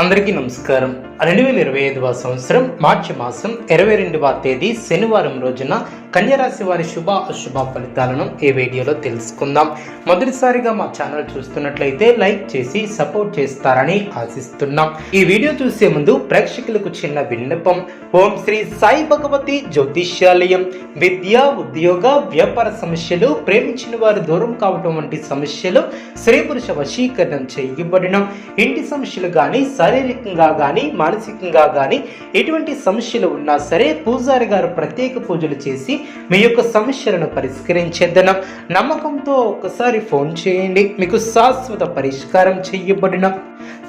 అందరికీ నమస్కారం. రెండు వేల ఇరవై ఐదవ సంవత్సరం మార్చి మాసం ఇరవై రెండవ తేదీ శనివారం రోజున కన్యరాశి వారి శుభ అశుభ ఫలితాలను ఈ వీడియోలో తెలుసుకుందాం. మొదటిసారిగా మా ఛానల్ చూస్తున్నట్లయితే లైక్ చేసి సపోర్ట్ చేస్తారని ఆశిస్తున్నాం. ఈ వీడియో చూసే ముందు ప్రేక్షకులకు చిన్న విన్నపం. ఓం శ్రీ సాయి భగవతి జ్యోతిష్యాలయం. విద్య ఉద్యోగ వ్యాపార సమస్యలు ప్రేమించిన వారు దూరం కావటం వంటి సమస్యలు స్త్రీ పురుష వశీకరణం చేయబడిన. ఇంటి సమస్యలు కానీ శారీరకంగా కానీ మానసికంగా కానీ ఎటువంటి సమస్యలు ఉన్నా సరే పూజారి గారు ప్రత్యేక పూజలు చేసి మీ యొక్క సమస్యలను పరిష్కరించేద్దనం నమ్మకంతో ఒకసారి ఫోన్ చేయండి. మీకు శాశ్వత పరిష్కారం చేయబడిన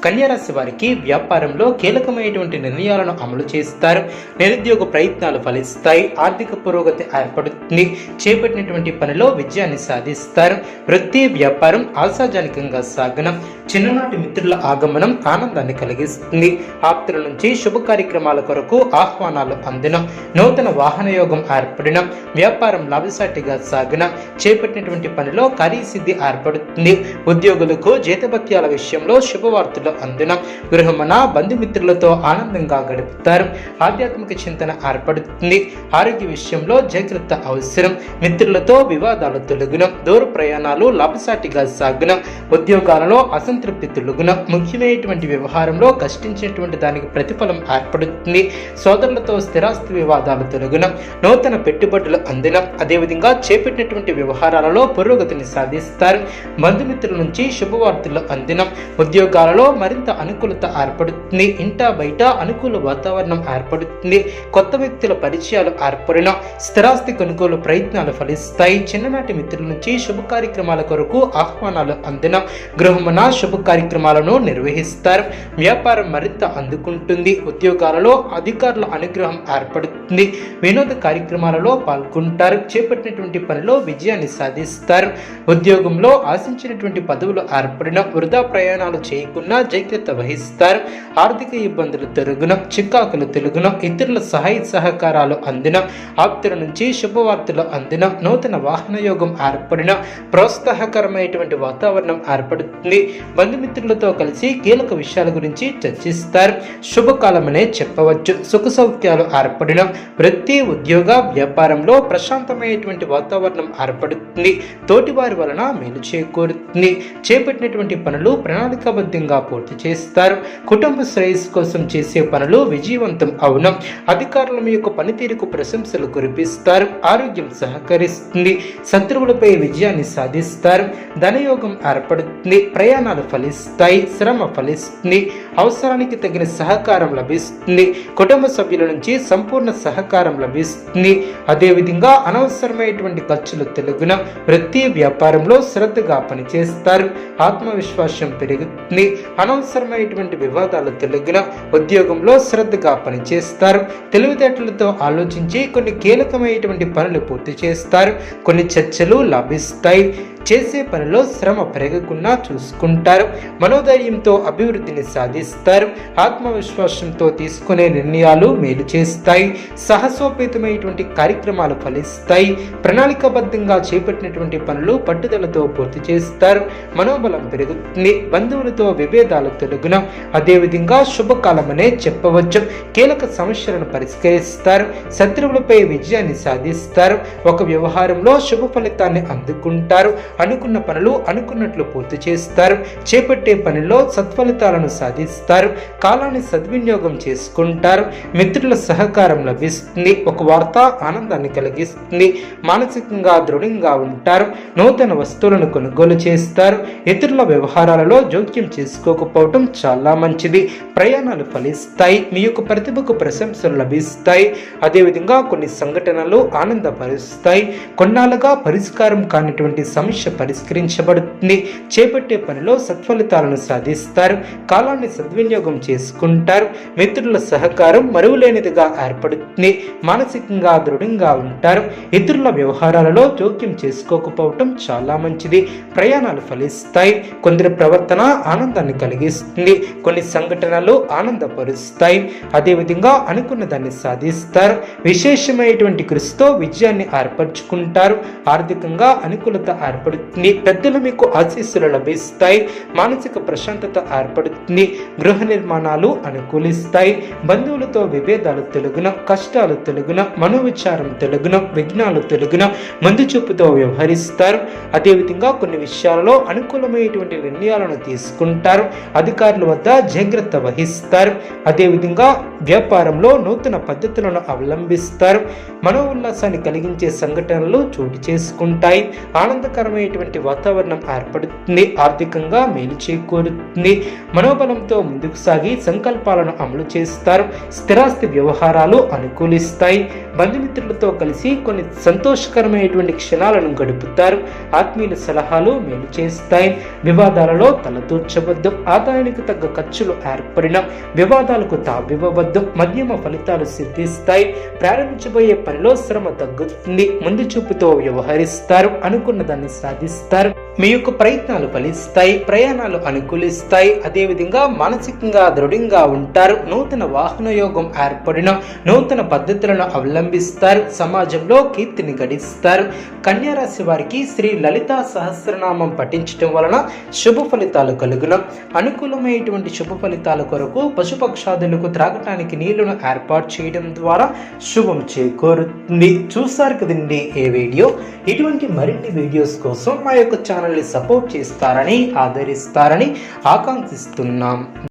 కన్యారాశి వారికి వ్యాపారంలో కీలకమైనటువంటి నిర్ణయాలను అమలు చేస్తారు. నిరుద్యోగ ప్రయత్నాలు ఫలిస్తాయి. ఆర్థిక పురోగతి ఏర్పడుతుంది. చేపట్టినటువంటి పనిలో విజయాన్ని సాధిస్తారు. వృత్తి వ్యాపారం ఆశాజనకంగా సాగనం. చిన్ననాటి మిత్రుల ఆగమనం ఆనందాన్ని కలిగిస్తుంది. ఆప్తుల నుంచి శుభ కార్యక్రమాల కొరకు ఆహ్వానాలు అందిన. నూతన వాహన యోగం ఏర్పడిన. వ్యాపారం లాభసాటిగా సాగిన. చేపట్టినటువంటి పనిలో కార్యసిద్ధి ఏర్పడుతుంది. ఉద్యోగులకు జీతభత్యాల విషయంలో శుభవార్తలు అందిన గృహమన బంధుమిత్రులతో ఆనందంగా గడుపుతారు. ఆధ్యాత్మిక చింతన ఏర్పడుతుంది. ఆరోగ్య విషయంలో జాగ్రత్త అవసరం. మిత్రులతో వివాదాలు తొలగున. దూర ప్రయాణాలు లాభసాటిగా సాగున. ఉద్యోగాలలో అసంతృప్తి తొలగున. ముఖ్యమైనటువంటి వ్యవహారంలో కష్టించినటువంటి దానికి ప్రతిఫలం ఏర్పడుతుంది. సోదరులతో స్థిరాస్తి వివాదాలు తొలగిన. నూతన పెట్టుబడులు అందిన అదేవిధంగా చేపట్టినటువంటి వ్యవహారాలలో పురోగతిని సాధిస్తారు. బంధుమిత్రుల నుంచి శుభవార్తలు అందిన ఉద్యోగాలలో మరింత అనుకూలత ఏర్పడుతుంది. ఇంట బయట అనుకూల వాతావరణం ఏర్పడుతుంది. కొత్త వ్యక్తుల పరిచయాలు ఏర్పడిన స్థిరాస్తి కొనుగోలు ప్రయత్నాలు ఫలిస్తాయి. చిన్ననాటి మిత్రుల నుంచి శుభ కార్యక్రమాల కొరకు ఆహ్వానాలు అందిన గృహమున శుభ కార్యక్రమాలను నిర్వహిస్తారు. వ్యాపారం మరింత అందుకుంటుంది. ఉద్యోగాలలో అధికారుల అనుగ్రహం ఏర్పడుతుంది. వినోద కార్యక్రమాలలో పాల్గొంటారు. చేపట్టినటువంటి పనిలో విజయాన్ని సాధిస్తారు. ఉద్యోగంలో ఆశించినటువంటి పదవులు ఏర్పడిన వృధా ప్రయాణాలు చేయకుండా జాగ్రత్త వహిస్తారు ఆర్థిక ఇబ్బందులు తెలుగున చికాకులు తెలుగున ఇతరుల సహాయ సహకారాలు అందిన. ఆప్తుల నుంచి శుభవార్తలు అందిన. నూతన వాహన యోగం ఏర్పడిన ప్రోత్సాహకరమైనటువంటి వాతావరణం ఏర్పడుతుంది. బంధుమిత్రులతో కలిసి కీలక విషయాల గురించి చర్చిస్తారు. శుభకాలమనే చెప్పవచ్చు. సుఖ సౌఖ్యాలు ఏర్పడిన. వృత్తి ఉద్యోగ వ్యాపారంలో ప్రశాంతమైనటువంటి వాతావరణం ఏర్పడుతుంది. తోటివారి వలన మేలు చేకూరుతుంది. చేపట్టినటువంటి పనులు ప్రణాళికాబద్ధంగా పూర్తి చేస్తారు. కుటుంబ శ్రేయస్సు కోసం చేసే పనులు విజయవంతం అవును. అధికారుల మీ యొక్క పనితీరుకు ప్రశంసలు కురిపిస్తారు. ఆరోగ్యం సహకరిస్తుంది. శత్రువులపై విజయాన్ని సాధిస్తారు. ధనయోగం ఏర్పడుతుంది. ప్రయాణాలు ఫలిస్తాయి. శ్రమ ఫలిస్తుంది. అవసరానికి తగిన సహకారం లభిస్తుంది. కుటుంబ సభ్యుల నుంచి సంపూర్ణ సహకారం లభిస్తుంది. అదేవిధంగా అనవసరమైనటువంటి ఖర్చులు తెలుగున వృత్తి వ్యాపారంలో శ్రద్ధగా పనిచేస్తారు. ఆత్మవిశ్వాసం పెరుగుతుంది. అనవసరమైనటువంటి వివాదాలు తెలుగున ఉద్యోగంలో శ్రద్ధగా పనిచేస్తారు. తెలివితేటలతో ఆలోచించి కొన్ని కీలకమైనటువంటి పనులు పూర్తి చేస్తారు. కొన్ని చర్చలు లభిస్తాయి. చేసే పనిలో శ్రమ పెరగకుండా చూసుకుంటారు. మనోధైర్యంతో అభివృద్ధిని సాధిస్తారు. ఆత్మవిశ్వాసంతో తీసుకునే నిర్ణయాలు మేలు చేస్తాయి. సాహసోపేతమైనటువంటి కార్యక్రమాలు ఫలిస్తాయి. ప్రణాళికాబద్ధంగా చేపట్టినటువంటి పనులు పట్టుదలతో పూర్తి చేస్తారు. మనోబలం పెరుగుతుంది. బంధువులతో విభేదాలు తొలగిన. అదేవిధంగా శుభకాలమనే చెప్పవచ్చు. కీలక సమస్యలను పరిష్కరిస్తారు. శత్రువులపై విజయాన్ని సాధిస్తారు. ఒక వ్యవహారంలో శుభ ఫలితాన్ని అందుకుంటారు. అనుకున్న పనులు అనుకున్నట్లు పూర్తి చేస్తారు. చేపట్టే పనిలో సత్ఫలితాలను సాధిస్తారు. కాలాన్ని సద్వినియోగం చేసుకుంటారు. మిత్రుల సహకారం లభిస్తుంది. ఒక వార్త ఆనందాన్ని కలిగిస్తుంది. మానసికంగా దృఢంగా ఉంటారు. నూతన వస్తువులను కొనుగోలు చేస్తారు. ఇతరుల వ్యవహారాలలో జోక్యం చేసుకోకపోవటం చాలా మంచిది. ప్రయాణాలు ఫలిస్తాయి. మీ యొక్క ప్రతిభకు ప్రశంసలు లభిస్తాయి. అదేవిధంగా కొన్ని సంఘటనలు ఆనందపరుస్తాయి. కొన్నాళ్ళుగా పరిష్కారం కానిటువంటి సమస్య పరిష్కరించబడుతుంది. చేపట్టే పనిలో సత్ఫలితాలను సాధిస్తారు. కాలాన్ని సద్వినియోగం చేసుకుంటారు. మిత్రుల సహకారం మరువులేనిదిగా ఏర్పడుతుంది. మానసికంగా దృఢంగా ఉంటారు. ఇతరుల వ్యవహారాలలో జోక్యం చేసుకోకపోవటం చాలా మంచిది. ప్రయాణాలు ఫలిస్తాయి. కొందరి ప్రవర్తన ఆనందాన్ని కలిగిస్తుంది. కొన్ని సంఘటనలు ఆనందపరుస్తాయి. అదేవిధంగా అనుకున్న దాన్ని సాధిస్తారు. విశేషమైనటువంటి కృషితో విజయాన్ని ఏర్పరచుకుంటారు. ఆర్థికంగా అనుకూలత ఏర్పడు ఏర్పడుతుంది. పెద్దలు మీకు ఆశీస్సులు లభిస్తాయి. మానసిక ప్రశాంతత ఏర్పడుతుంది. గృహ నిర్మాణాలు అనుకూలిస్తాయి. బంధువులతో విభేదాలు తెలుగున కష్టాలు తెలుగున మనోవిచారం తెలుగున విఘ్నాలు తెలుగున మందు చూపుతో వ్యవహరిస్తారు. అదేవిధంగా కొన్ని విషయాలలో అనుకూలమైనటువంటి నిర్ణయాలను తీసుకుంటారు. అధికారుల వద్ద జాగ్రత్త వహిస్తారు. అదేవిధంగా వ్యాపారంలో నూతన పద్ధతులను అవలంబిస్తారు. మనో ఉల్లాసాన్ని కలిగించే సంఘటనలు చోటు చేసుకుంటాయి. ఆనందకరమైన ఆనందకరమైనటువంటి వాతావరణం ఏర్పడుతుంది ఆర్థికంగా మేలు చేకూరుతుంది. మనోబలంతో ముందుకు సాగి సంకల్పాలను అమలు చేస్తారు. స్థిరాస్తి వ్యవహారాలు అనుకూలిస్తాయి. బంధుమిత్రులతో కలిసి కొన్ని సంతోషకరమైనటువంటి క్షణాలను గడుపుతారు. ఆత్మీయుల సలహాలు మేలు చేస్తాయి. వివాదాలలో తలదూర్చవద్దు. ఆదాయానికి తగ్గ ఖర్చులు ఏర్పడిన వివాదాలకు తావివ్వవద్దు. మధ్యమ ఫలితాలు సిద్ధిస్తాయి. ప్రారంభించబోయే పనిలో శ్రమ తగ్గుతుంది. ముందు చూపుతో వ్యవహరిస్తారు. అనుకున్న దాన్ని సాధిస్తారు. మీ యొక్క ప్రయత్నాలు ఫలిస్తాయి ప్రయాణాలు అనుకూలిస్తాయి. అదేవిధంగా మానసికంగా దృఢంగా ఉంటారు. నూతన వాహన యోగం ఏర్పడిన నూతన పద్ధతులను అవలంబిస్తారు. సమాజంలో కీర్తిని గడిస్తారు. కన్యారాశి వారికి శ్రీ లలితా సహస్రనామం పఠించడం వలన శుభ ఫలితాలు కలుగున. అనుకూలమైనటువంటి శుభ ఫలితాల కొరకు పశుపక్షాదులకు త్రాగటానికి నీళ్ళను ఏర్పాటు చేయడం ద్వారా శుభం చేకూరుతుంది. చూసారు కదండి ఏ వీడియో? ఇటువంటి మరిన్ని వీడియోస్ కోసం మా యొక్క ఛానల్ ఛానల్ని సపోర్ట్ చేస్తారని ఆదరిస్తారని ఆకాంక్షిస్తున్నాం.